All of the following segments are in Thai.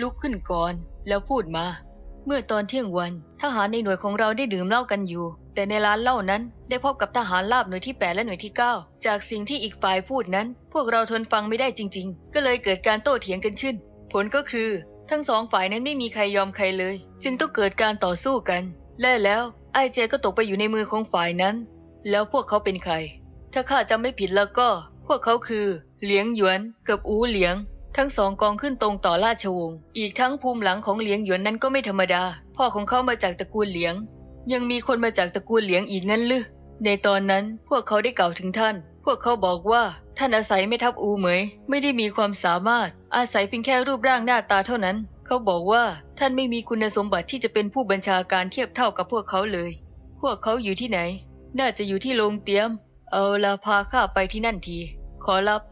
ลุกขึ้นก่อน แล้วพูดมา เมื่อตอนเที่ยงวัน ทหารในหน่วยของเราได้ดื่มเหล้ากันอยู่ แต่ในร้านเหล้านั้นได้พบกับทหารลาบหน่วยที่ 8 และหน่วยที่ 9 จากสิ่งที่อีกฝ่ายพูดนั้น พวกเราทนฟังไม่ได้จริง ๆ ก็เลยเกิดการโต้เถียงกันขึ้น ผลก็คือ ทั้งสองฝ่ายนั้นไม่มีใครยอมใครเลย จึงต้องเกิดการต่อสู้กัน และแล้วไอเจก็ตกไปอยู่ในมือของฝ่ายนั้น แล้วพวกเขาเป็นใคร ถ้าข้าจำไม่ผิดแล้วก็ พวกเขาคือ เหลียงหยวนกับอูเหลียง ทั้งสองกองขึ้นตรงต่อราชวงศ์ อีกทั้งภูมิหลังของเหลียงหยวนนั้นก็ไม่ธรรมดา พ่อของเขามาจากตระกูลเหลียง ยังมีคนมาจากตระกูลเหลียงอีกงั้นหรือ ในตอนนั้นพวกเขาได้กล่าวถึงท่าน พวกเขาบอกว่าท่านอาศัยไม่ทับอูเหมย ไม่ได้มีความสามารถ อาศัยเพียงแค่รูปร่างหน้าตาเท่านั้น เขาบอกว่าท่านไม่มีคุณสมบัติที่จะเป็นผู้บัญชาการเทียบเท่ากับพวกเขาเลย พวกเขาอยู่ที่ไหน น่าจะอยู่ที่โรงเตรียม เอาละพาข้าไปที่นั่นที ขอรับ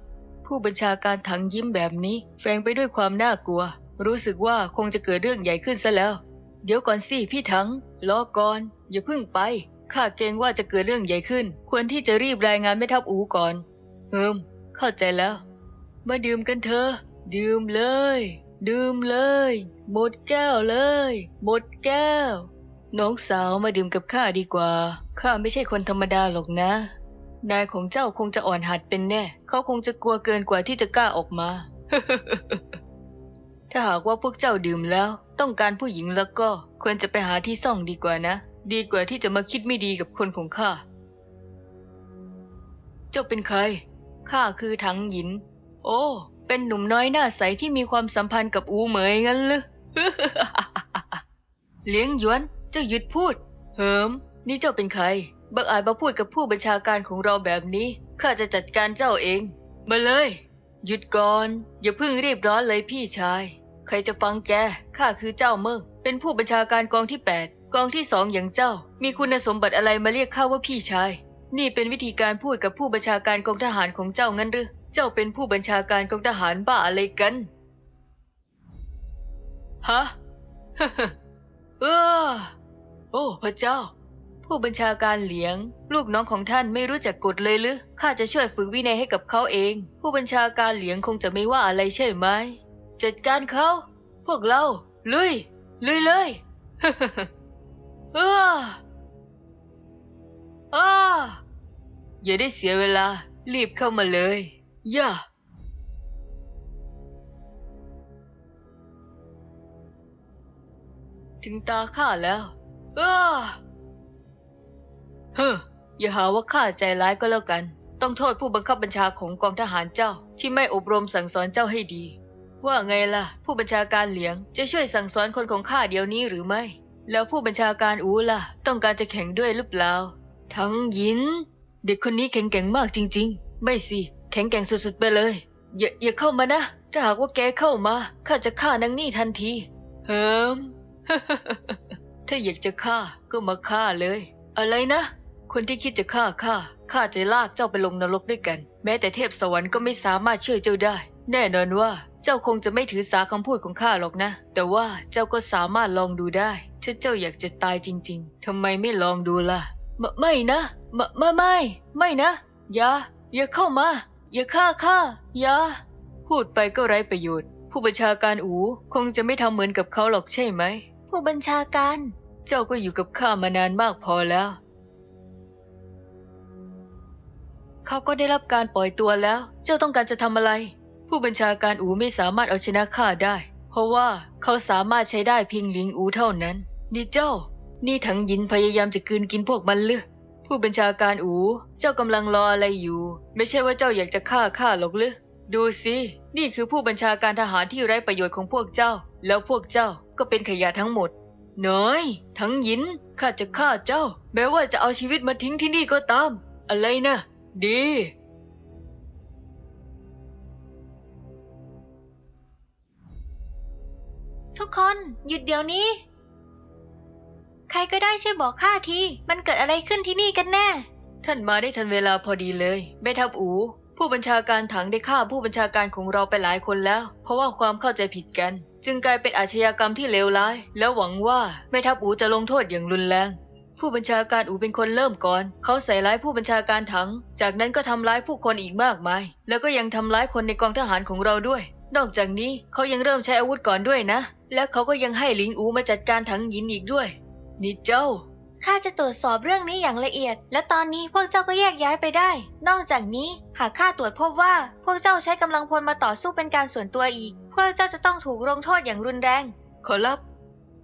ผู้บัญชาการถังยิ้มแบบนี้ แฝงไปด้วยความน่ากลัว รู้สึกว่าคงจะเกิดเรื่องใหญ่ขึ้นซะแล้ว เดี๋ยวก่อนสิพี่ถังรอก่อนอย่าเพิ่งไปข้าเกรงว่าจะเกิดเรื่องใหญ่ขึ้น ควรที่จะรีบรายงานแม่ทัพอูก่อนเอิมเข้าใจแล้ว มาดื่มกันเถอะดื่มเลย ดื่มเลย หมดแก้วเลย หมดแก้ว น้องสาวมาดื่มกับข้าดีกว่าข้าไม่ใช่คนธรรมดาหรอกนะ นายของเจ้าคงจะอ่อนหัดเป็นแน่ เขาคงจะกลัวเกินกว่าที่จะกล้าออกมา ถ้าหากว่าพวกเจ้าดื่มแล้ว ต้องการผู้หญิงแล้วก็ ควรจะไปหาที่ซ่องดีกว่านะ ดีกว่าที่จะมาคิดไม่ดีกับคนของข้า เจ้าเป็นใคร ข้าคือถังหยิน โอ้ เป็นหนุ่มน้อยหน้าใสที่มีความสัมพันธ์กับอูเหมยงั้นหรือเลี้ยงหยวน เจ้าหยุดพูด เหิม นี่เจ้าเป็นใคร บักอาจมาพูดกับผู้บัญชาการของเราแบบนี้ ข้าจะจัดการเจ้าเอง มาเลย หยุดก่อน อย่าเพิ่งรีบร้อนเลยพี่ชาย ใครจะฟังแก ข้าคือเจ้าเมิงเป็นผู้บัญชาการกองที่8กองที่สองอย่างเจ้า มีคุณสมบัติอะไรมาเรียกข้าว่าพี่ชาย นี่เป็นวิธีการพูดกับผู้บัญชาการกองทหารของเจ้างั้นหรือ เจ้าเป็นผู้บัญชาการกองทหารบ้าอะไรกัน ฮะเออโอ้พระเจ้า ผู้บัญชาการเหลียง ลูกน้องของท่านไม่รู้จักกฎเลยหรือข้าจะช่วยฝึกวินัยให้กับเขาเอง ผู้บัญชาการเหลียงคงจะไม่ว่าอะไรใช่ไหมจัดการเขาพวกเราลุยลุยเลยเอออ้าอย่าได้เสียเวลา รีบเข้ามาเลยย่าถึงตาข้าแล้วเออ เฮ้ออย่าหาว่าข้าใจร้ายก็แล้วกัน ต้องโทษผู้บังคับบัญชาของกองทหารเจ้าที่ไม่อบรมสั่งสอนเจ้าให้ดี ว่าไงล่ะ ผู้บัญชาการเหลียงจะช่วยสั่งสอนคนของข้าเดี๋ยวนี้หรือไม่ แล้วผู้บัญชาการอูล่ะ ต้องการจะแข่งด้วยหรือเปล่า ทั้งยิน เด็กคนนี้แข็งแกร่งมากจริง ๆ ไม่สิ แข็งแกร่งสุดๆไปเลย อย่าอย่าเข้ามานะ ถ้าหากว่าแกเข้ามาข้าจะฆ่านางนี่ทันที เฮิมถ้าอยากจะฆ่าก็มาฆ่าเลย อะไรนะ คนที่คิดจะฆ่าข้าข้าจะลากเจ้าไปลงนรกด้วยกัน แม้แต่เทพสวรรค์ก็ไม่สามารถช่วยเจ้าได้ แน่นอนว่าเจ้าคงจะไม่ถือสาคำพูดของข้าหรอกนะ แต่ว่าเจ้าก็สามารถลองดูได้ ถ้าเจ้าอยากจะตายจริง ๆทำไมไม่ลองดูล่ะมไม่นะมไม่ไม่ ไม่นะ อย่า อย่าเข้ามา อย่าฆ่าข้าอย่า พูดไปก็ไร้ประโยชน์ ผู้บัญชาการอูคงจะไม่ทำเหมือนกับเขาหรอกใช่ไหม ผู้บัญชาการ เจ้าก็อยู่กับข้ามานานมากพอแล้ว เขาก็ได้รับการปล่อยตัวแล้ว เจ้าต้องการจะทำอะไร ผู้บัญชาการอูไม่สามารถเอาชนะข้าได้ เพราะว่าเขาสามารถใช้ได้เพียงหลิงอูเท่านั้น นี่เจ้า นี่ถังยินพยายามจะกืนกินพวกมันหรือผู้บัญชาการอู เจ้ากำลังรออะไรอยู่ ไม่ใช่ว่าเจ้าอยากจะฆ่าข้าหรอกหรือดูสินี่คือผู้บัญชาการทหารที่ไร้ประโยชน์ของพวกเจ้า แล้วพวกเจ้าก็เป็นขยะทั้งหมด น้อย ทั้งยินข้าจะฆ่าเจ้า แม้ว่าจะเอาชีวิตมาทิ้งที่นี่ก็ตาม อะไรนะ ดี ทุกคนหยุดเดี๋ยวนี้ ใครก็ได้ช่วยบอกข้าที มันเกิดอะไรขึ้นที่นี่กันแน่ ท่านมาได้ทันเวลาพอดีเลยแม่ทัพอู ผู้บัญชาการถังได้ฆ่าผู้บัญชาการของเราไปหลายคนแล้ว เพราะว่าความเข้าใจผิดกัน จึงกลายเป็นอาชญากรรมที่เลวร้าย แล้วหวังว่าแม่ทัพอูจะลงโทษอย่างรุนแรง ผู้บัญชาการอูเป็นคนเริ่มก่อน เขาใส่ร้ายผู้บัญชาการถัง จากนั้นก็ทำร้ายผู้คนอีกมากมาย แล้วก็ยังทำร้ายคนในกองทหารของเราด้วย นอกจากนี้เขายังเริ่มใช้อาวุธก่อนด้วยนะ และเขาก็ยังให้หลิงอูมาจัดการถังหยินอีกด้วย นี่เจ้า ข้าจะตรวจสอบเรื่องนี้อย่างละเอียด และตอนนี้พวกเจ้าก็แยกย้ายไปได้ นอกจากนี้หากข้าตรวจพบว่า พวกเจ้าใช้กำลังพลมาต่อสู้เป็นการส่วนตัวอีก พวกเจ้าจะต้องถูกลงโทษอย่างรุนแรง ขอรับ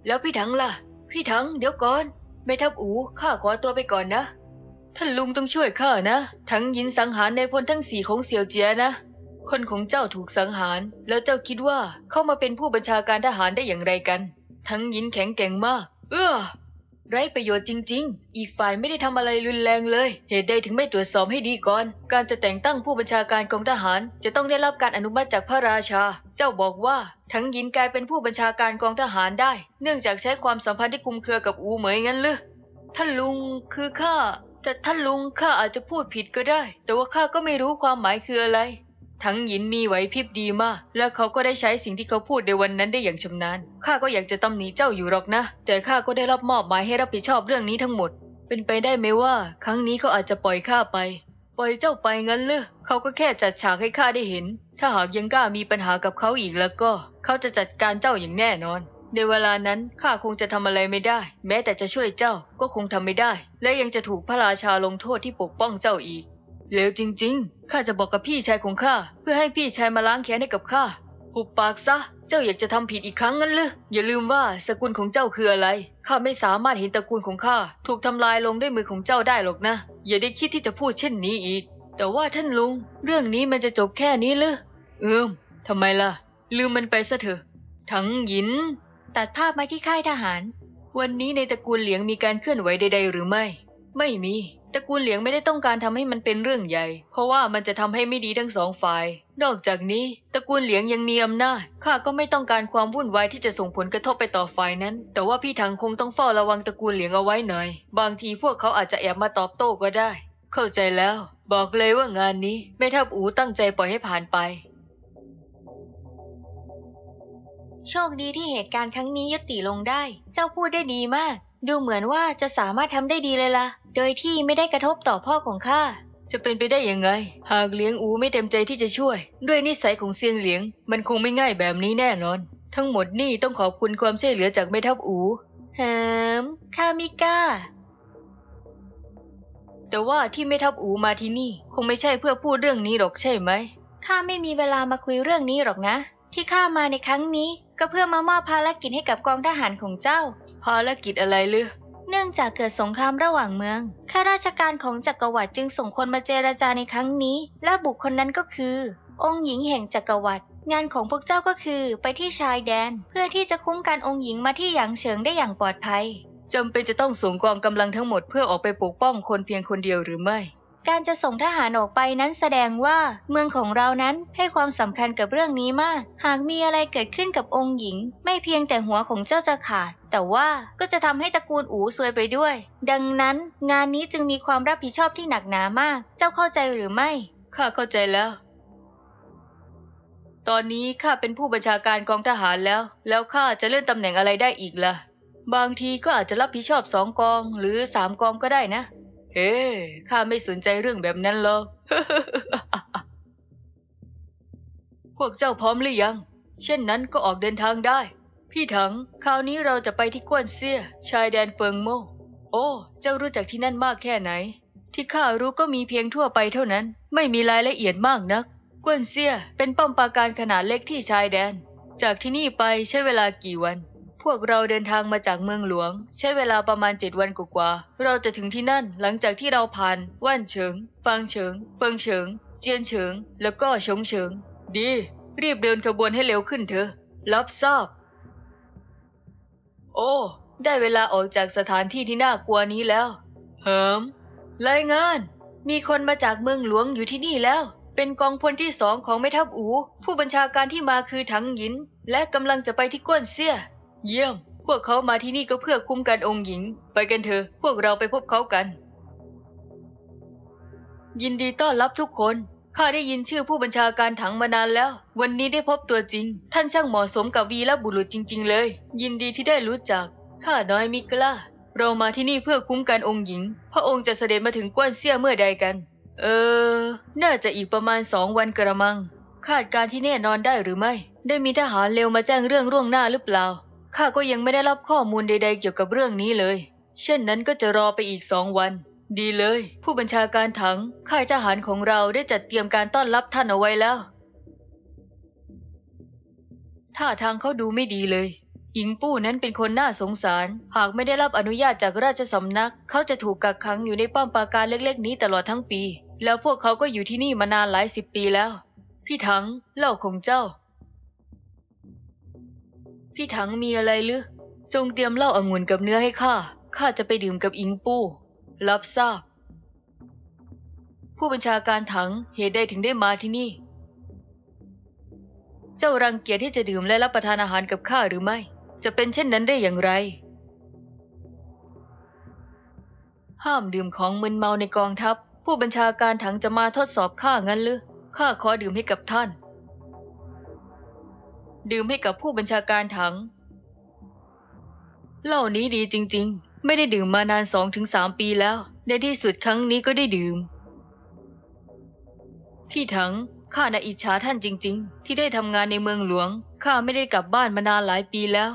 แล้วพี่ถังล่ะ พี่ถังเดี๋ยวก่อน แม่ทัพอูข้าขอตัวไปก่อนนะ ท่านลุงต้องช่วยข้านะ ทั้งยินสังหารในพลทั้งสี่ของเสี่ยวเจียนะ คนของเจ้าถูกสังหาร แล้วเจ้าคิดว่าเข้ามาเป็นผู้บัญชาการทหารได้อย่างไรกัน ทั้งยินแข็งแกร่งมาก เออ ไร้ประโยชน์จริง ๆ อีกฝ่ายไม่ได้ทำอะไรรุนแรงเลย เหตุใดถึงไม่ตรวจสอบให้ดีก่อน การจะแต่งตั้งผู้บัญชาการกองทหาร จะต้องได้รับการอนุมัติจากพระราชา เจ้าบอกว่าทั้งยินกลายเป็นผู้บัญชาการกองทหารได้ เนื่องจากใช้ความสัมพันธ์ที่คุมเครือกับอูเหมยงั้นหรือท่านลุงคือข้าแต่ท่านลุงข้าอาจจะพูดผิดก็ได้ แต่ว่าข้าก็ไม่รู้ความหมายคืออะไร ทั้งหยินมีไหวพริบดีมาก และเขาก็ได้ใช้สิ่งที่เขาพูดในวันนั้นได้อย่างชำนาญ ข้าก็อยากจะตำหนิเจ้าอยู่หรอกนะ แต่ข้าก็ได้รับมอบหมายให้รับผิดชอบเรื่องนี้ทั้งหมด เป็นไปได้ไหมว่า ครั้งนี้เขาอาจจะปล่อยข้าไป ปล่อยเจ้าไปงั้นเลยเขาก็แค่จัดฉากให้ข้าได้เห็น ถ้าหากยังกล้ามีปัญหากับเขาอีกแล้วก็ เขาจะจัดการเจ้าอย่างแน่นอน ในเวลานั้นข้าคงจะทำอะไรไม่ได้ แม้แต่จะช่วยเจ้าก็คงทำไม่ได้ และยังจะถูกพระราชาลงโทษที่ปกป้องเจ้าอีก เลวจริง ๆ ข้าจะบอกกับพี่ชายของข้าเพื่อให้พี่ชายมาล้างแค้นให้กับข้าหุบปากซะ เจ้าอยากจะทำผิดอีกครั้งงั้นหรืออย่าลืมว่าสกุลของเจ้าคืออะไร ข้าไม่สามารถเห็นตระกูลของข้าถูกทำลายลงด้วยมือของเจ้าได้หรอกนะ อย่าได้คิดที่จะพูดเช่นนี้อีก แต่ว่าท่านลุง เรื่องนี้มันจะจบแค่นี้หรือเอิมทำไมล่ะ ลืมมันไปซะเถอะ ทั้งหยิน ตัดภาพมาที่ค่ายทหาร วันนี้ในตระกูลเหลียงมีการเคลื่อนไหวใด ๆ หรือไม่ ไม่มีตระกูลเหลียงไม่ได้ต้องการทำให้มันเป็นเรื่องใหญ่ เพราะว่ามันจะทำให้ไม่ดีทั้งสองฝ่าย นอกจากนี้ตระกูลเหลียงยังมีอำนาจข้าก็ไม่ต้องการความวุ่นวายที่จะส่งผลกระทบไปต่อฝ่ายนั้น แต่ว่าพี่ถังคงต้องเฝ้าระวังตระกูลเหลียงเอาไว้หน่อย บางทีพวกเขาอาจจะแอบมาตอบโต้ก็ได้ เข้าใจแล้ว บอกเลยว่างานนี้แม่ทัพอูตั้งใจปล่อยให้ผ่านไปโชคดีที่เหตุการณ์ครั้งนี้ยุติลงได้ เจ้าพูดได้ดีมาก ดูเหมือนว่าจะสามารถทำได้ดีเลยล่ะ โดยที่ไม่ได้กระทบต่อพ่อของข้า จะเป็นไปได้ยังไง หากเลี้ยงอูไม่เต็มใจที่จะช่วย ด้วยนิสัยของเซียงเหลียง มันคงไม่ง่ายแบบนี้แน่นอน ทั้งหมดนี่ต้องขอบคุณความช่วยเหลือจากแม่ทัพอูเฮิมข้ามิก้า แต่ว่าที่แม่ทัพอูมาที่นี่ คงไม่ใช่เพื่อพูดเรื่องนี้หรอกใช่ไหมข้าไม่มีเวลามาคุยเรื่องนี้หรอกนะ ที่ข้ามาในครั้งนี้ก็เพื่อมามอบภารกิจให้กับกองทหารของเจ้า ภารกิจอะไรเลือเนื่องจากเกิดสงครามระหว่างเมือง ข้าราชการของจักรวรรดิจึงส่งคนมาเจรจาในครั้งนี้ และบุคคลนั้นก็คือ องค์หญิงแห่งจักรวรรดิงานของพวกเจ้าก็คือไปที่ชายแดน เพื่อที่จะคุ้มกันองค์หญิงมาที่หยางเฉิงได้อย่างปลอดภัยจำเป็นจะต้องส่งกองกำลังทั้งหมดเพื่อออกไปปกป้องคนเพียงคนเดียวหรือไม่ การจะส่งทหารออกไปนั้นแสดงว่าเมืองของเรานั้นให้ความสำคัญกับเรื่องนี้มาก หากมีอะไรเกิดขึ้นกับองค์หญิง ไม่เพียงแต่หัวของเจ้าจะขาด แต่ว่าก็จะทำให้ตระกูลอูซวยไปด้วย ดังนั้นงานนี้จึงมีความรับผิดชอบที่หนักหนามาก เจ้าเข้าใจหรือไม่ ข้าเข้าใจแล้ว ตอนนี้ข้าเป็นผู้บัญชาการกองทหารแล้ว แล้วข้าจะเลื่อนตำแหน่งอะไรได้อีกล่ะ บางทีก็อาจจะรับผิดชอบสองกองหรือสามกองก็ได้นะ เฮ้ข้าไม่สนใจเรื่องแบบนั้นหรอก พวกเจ้าพร้อมหรือยัง เช่นนั้นก็ออกเดินทางได้ พี่ถัง คราวนี้เราจะไปที่กวนเซีย ชายแดนเฟิงโม โอ้ เจ้ารู้จักที่นั่นมากแค่ไหน ที่ข้ารู้ก็มีเพียงทั่วไปเท่านั้น ไม่มีรายละเอียดมากนัก กวนเซีย เป็นป้อมปราการขนาดเล็กที่ชายแดน จากที่นี่ไปใช้เวลากี่วัน พวกเราเดินทางมาจากเมืองหลวง ใช้เวลาประมาณเจ็ดวันกว่าๆเราจะถึงที่นั่นหลังจากที่เราผ่านว่านเฉิง ฟางเฉิง เฟิงเฉิง เจียนเฉิง แล้วก็ชงเฉิง ดี รีบเดินขบวนให้เร็วขึ้นเถอะ รับทราบ โอ้ ได้เวลาออกจากสถานที่ที่น่ากลัวนี้แล้ว เหิมรายงาน มีคนมาจากเมืองหลวงอยู่ที่นี่แล้ว เป็นกองพลที่สองของแม่ทัพอู ผู้บัญชาการที่มาคือถังหยิน และกำลังจะไปที่ก้วนเซี่ย เยี่ยม พวกเขามาที่นี่ก็เพื่อคุ้มกันองค์หญิง ไปกันเถอะ พวกเราไปพบเขากัน ยินดีต้อนรับทุกคน ข้าได้ยินชื่อผู้บัญชาการถังมานานแล้ว วันนี้ได้พบตัวจริง ท่านช่างเหมาะสมกับวีรบุรุษจริง ๆ เลย ยินดีที่ได้รู้จัก ข้าน้อยมิกล้า เรามาที่นี่เพื่อคุ้มกันองค์หญิง พระองค์จะเสด็จมาถึงกวนเซี่ยเมื่อใดกัน เออ น่าจะอีกประมาณสองวันกระมัง คาดการณ์ที่แน่นอนได้หรือไม่ ได้มีทหารเร็วมาแจ้งเรื่องร่วงหน้าหรือเปล่า ข้าก็ยังไม่ได้รับข้อมูลใด ๆ เกี่ยวกับเรื่องนี้เลย เช่นนั้นก็จะรอไปอีกสองวัน ดีเลย ผู้บัญชาการถังค่ายทหารของเราได้จัดเตรียมการต้อนรับท่านเอาไว้แล้วท่าทางเขาดูไม่ดีเลย หญิงปู้นั้นเป็นคนน่าสงสาร หากไม่ได้รับอนุญาตจากราชสำนัก เขาจะถูกกักขังอยู่ในป้อมปราการเล็กๆ นี้ตลอดทั้งปี แล้วพวกเขาก็อยู่ที่นี่มานานหลายสิบปีแล้ว พี่ถังเล่าของเจ้า พี่ถังมีอะไรหรือ จงเตรียมเหล้าองุ่นกับเนื้อให้ข้า ข้าจะไปดื่มกับอิงปู้ รับทราบ ผู้บัญชาการถังเหตุใดถึงได้มาที่นี่ เจ้ารังเกียจที่จะดื่มและรับประทานอาหารกับข้าหรือไม่ จะเป็นเช่นนั้นได้อย่างไร ห้ามดื่มของมึนเมาในกองทัพ ผู้บัญชาการถังจะมาทดสอบข้างั้นหรือ ข้าขอดื่มให้กับท่าน ดื่มให้กับผู้บัญชาการถัง เหล้านี้ดีจริง ๆ ไม่ได้ดื่มมานานสองถึงสามปีแล้ว ในที่สุดครั้งนี้ก็ได้ดื่ม พี่ถังข้าน่ะอิจฉาท่านจริง ๆ ที่ได้ทำงานในเมืองหลวงข้าไม่ได้กลับบ้านมานานหลายปีแล้ว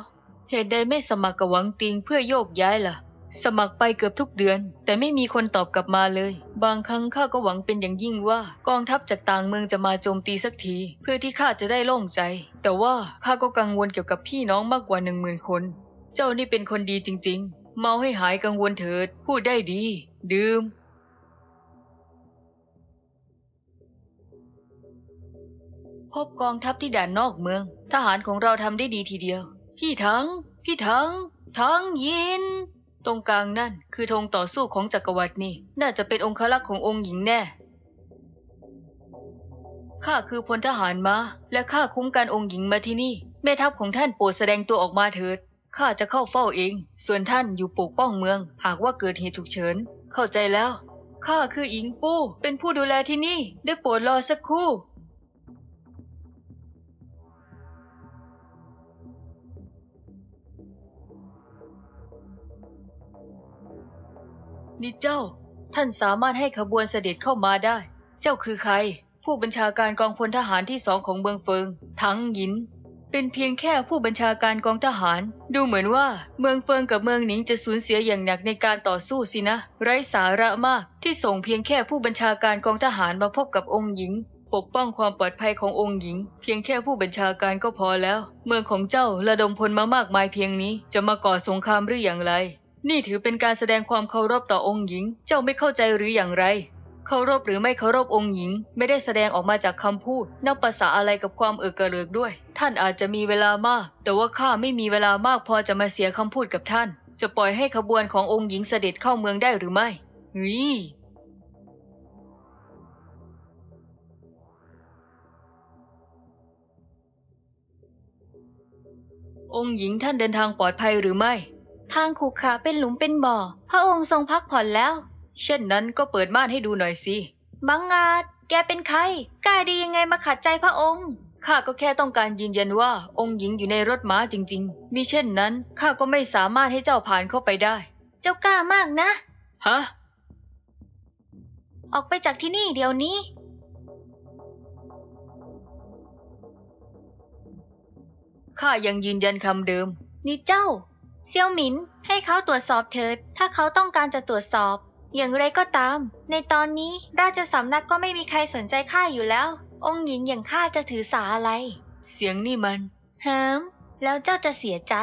เหตุใดไม่สมัครกับหวังติงเพื่อโยกย้ายล่ะ สมัครไปเกือบทุกเดือน แต่ไม่มีคนตอบกลับมาเลย บางครั้งข้าก็หวังเป็นอย่างยิ่งว่า กองทัพจากต่างเมืองจะมาโจมตีสักที เพื่อที่ข้าจะได้โล่งใจ แต่ว่าข้าก็กังวลเกี่ยวกับพี่น้องมากกว่าหนึ่งหมื่นคน เจ้านี่เป็นคนดีจริง ๆ เมาให้หายกังวลเถิด พูดได้ดี ดื่มพบกองทัพที่ด่านนอกเมือง ทหารของเราทำได้ดีทีเดียว พี่ถังพี่ถังถังยิน ตรงกลางนั่นคือธงต่อสู้ของจักรวรรดินี่ น่าจะเป็นองครักษ์ขององค์หญิงแน่ ข้าคือพลทหารมาและข้าคุ้มกันองค์หญิงมาที่นี่ แม่ทัพของท่านโปรดแสดงตัวออกมาเถิด ข้าจะเข้าเฝ้าเอง ส่วนท่านอยู่ปกป้องเมือง หากว่าเกิดเหตุฉุกเฉิน เข้าใจแล้ว ข้าคืออิงปู้ เป็นผู้ดูแลที่นี่ ได้โปรดรอสักครู่ นี่เจ้า ท่านสามารถให้ขบวนเสด็จเข้ามาได้ เจ้าคือใคร ผู้บัญชาการกองพลทหารที่สองของเมืองเฟิง ทั้งหยิน เป็นเพียงแค่ผู้บัญชาการกองทหาร ดูเหมือนว่าเมืองเฟิงกับเมืองหนิงจะสูญเสียอย่างหนักในการต่อสู้สินะ ไร้สาระมากที่ส่งเพียงแค่ผู้บัญชาการกองทหารมาพบกับองค์หญิงปกป้องความปลอดภัยขององค์หญิง เพียงแค่ผู้บัญชาการก็พอแล้ว เมืองของเจ้าระดมพลมามากมายเพียงนี้จะมาก่อสงครามหรืออย่างไร นี่ถือเป็นการแสดงความเคารพต่อองค์หญิง เจ้าไม่เข้าใจหรืออย่างไร เคารพหรือไม่เคารพองค์หญิง ไม่ได้แสดงออกมาจากคำพูด นับภาษาอะไรกับความเอือกระเริกด้วย ท่านอาจจะมีเวลามาก แต่ว่าข้าไม่มีเวลามากพอจะมาเสียคำพูดกับท่าน จะปล่อยให้ขบวนขององค์หญิงเสด็จเข้าเมืองได้หรือไม่เฮ้องค์หญิงท่านเดินทางปลอดภัยหรือไม่ ทางขรุขระเป็นหลุมเป็นบ่อ พระองค์ทรงพักผ่อนแล้ว เช่นนั้นก็เปิดม่านให้ดูหน่อยสิบังอาจ แกเป็นใครกล้าดียังไงมาขัดใจพระองค์ข้าก็แค่ต้องการยืนยันว่าองค์หญิงอยู่ในรถม้าจริง ๆ มิเช่นนั้นข้าก็ไม่สามารถให้เจ้าผ่านเข้าไปได้ เจ้ากล้ามากนะ ฮะ ออกไปจากที่นี่เดี๋ยวนี้ ข้ายังยืนยันคำเดิม นี่เจ้า เซียวหมินให้เขาตรวจสอบเถิด ถ้าเขาต้องการจะตรวจสอบ อย่างไรก็ตาม ในตอนนี้ราชสำนักก็ไม่มีใครสนใจข้าอยู่แล้ว องค์หญิงอย่างข้าจะถือสาอะไร เสียงนี่มันเฮิมแล้วเจ้าจะเสียใจ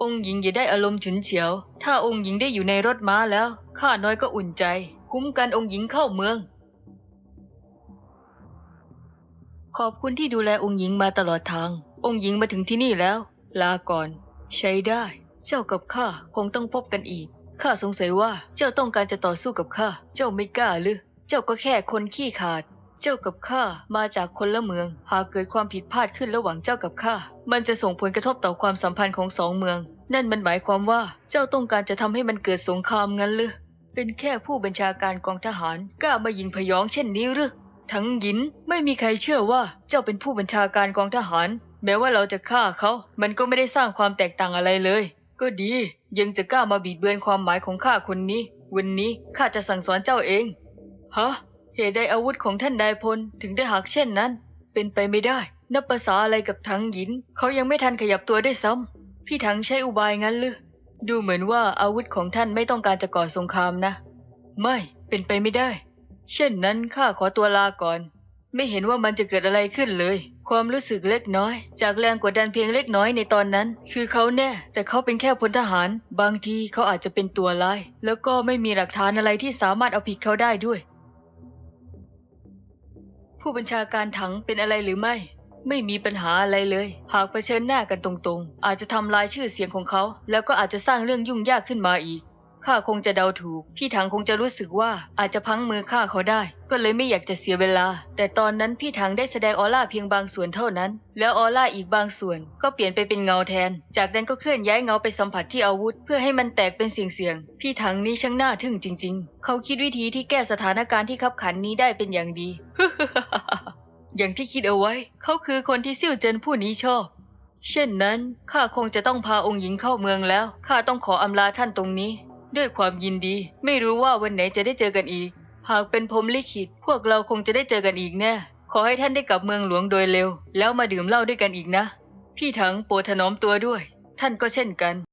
องค์หญิงอย่าได้อารมณ์ฉุนเฉียว ถ้าองค์หญิงได้อยู่ในรถม้าแล้ว ข้าน้อยก็อุ่นใจ คุ้มกันองค์หญิงเข้าเมือง ขอบคุณที่ดูแลองค์หญิงมาตลอดทาง องค์หญิงมาถึงที่นี่แล้ว ลาก่อน ใช้ได้ เจ้ากับข้าคงต้องพบกันอีก ข้าสงสัยว่าเจ้าต้องการจะต่อสู้กับข้า เจ้าไม่กล้าหรือ เจ้าก็แค่คนขี้ขาด เจ้ากับข้ามาจากคนละเมือง หากเกิดความผิดพลาดขึ้นระหว่างเจ้ากับข้า มันจะส่งผลกระทบต่อความสัมพันธ์ของสองเมือง นั่นมันหมายความว่าเจ้าต้องการจะทำให้มันเกิดสงครามงั้นหรือ เป็นแค่ผู้บัญชาการกองทหารกล้ามายิงพยองเช่นนี้หรือ ทั้งหยินไม่มีใครเชื่อว่าเจ้าเป็นผู้บัญชาการกองทหาร แม้ว่าเราจะฆ่าเขา มันก็ไม่ได้สร้างความแตกต่างอะไรเลย ก็ดี ยังจะกล้ามาบิดเบือนความหมายของข้าคนนี้ วันนี้ข้าจะสั่งสอนเจ้าเอง ฮะ เหตุใดอาวุธของท่านนายพลถึงได้หักเช่นนั้นเเป็นไปไม่ได้ นับภาษาอะไรกับถังหยิน เขายังไม่ทันขยับตัวได้ซ้ำ พี่ถังใช้อุบายงั้นหรือ ดูเหมือนว่าอาวุธของท่านไม่ต้องการจะก่อสงครามนะ ไม่ เป็นไปไม่ได้ เช่นนั้นข้าขอตัวลาก่อน ไม่เห็นว่ามันจะเกิดอะไรขึ้นเลย ความรู้สึกเล็กน้อย จากแรงกดดันเพียงเล็กน้อยในตอนนั้น คือเขาแน่แต่เขาเป็นแค่พลทหาร บางทีเขาอาจจะเป็นตัวร้าย แล้วก็ไม่มีหลักฐานอะไรที่สามารถเอาผิดเขาได้ด้วย ผู้บัญชาการถังเป็นอะไรหรือไม่ ไม่มีปัญหาอะไรเลย หากเผชิญหน้ากันตรงๆ อาจจะทำลายชื่อเสียงของเขา แล้วก็อาจจะสร้างเรื่องยุ่งยากขึ้นมาอีก ข้าคงจะเดาถูก พี่ถังคงจะรู้สึกว่าอาจจะพังมือฆ่าเขาได้ ก็เลยไม่อยากจะเสียเวลา แต่ตอนนั้นพี่ถังได้แสดงออร่าเพียงบางส่วนเท่านั้น แล้วออร่าอีกบางส่วน ก็เปลี่ยนไปเป็นเงาแทน จากนั้นก็เคลื่อนย้ายเงาไปสัมผัสที่อาวุธ เพื่อให้มันแตกเป็นเสียงๆพี่ถังนี้ช่างน่าทึ่งจริง ๆ เขาคิดวิธีที่แก้สถานการณ์ที่ขับขันนี้ได้เป็นอย่างดี อย่างที่คิดเอาไว้ เขาคือคนที่ซิ่วเจินผู้นี้ชอบเช่นนั้นข้าคงจะต้องพาองค์หญิงเข้าเมืองแล้วข้าต้องขออำลาท่านตรงนี้ ด้วยความยินดี ไม่รู้ว่าวันไหนจะได้เจอกันอีก หากเป็นพรมลิขิต พวกเราคงจะได้เจอกันอีกแน่ ขอให้ท่านได้กลับเมืองหลวงโดยเร็ว แล้วมาดื่มเหล้าด้วยกันอีกนะ พี่ถังโปรดถนอมตัวด้วย ท่านก็เช่นกัน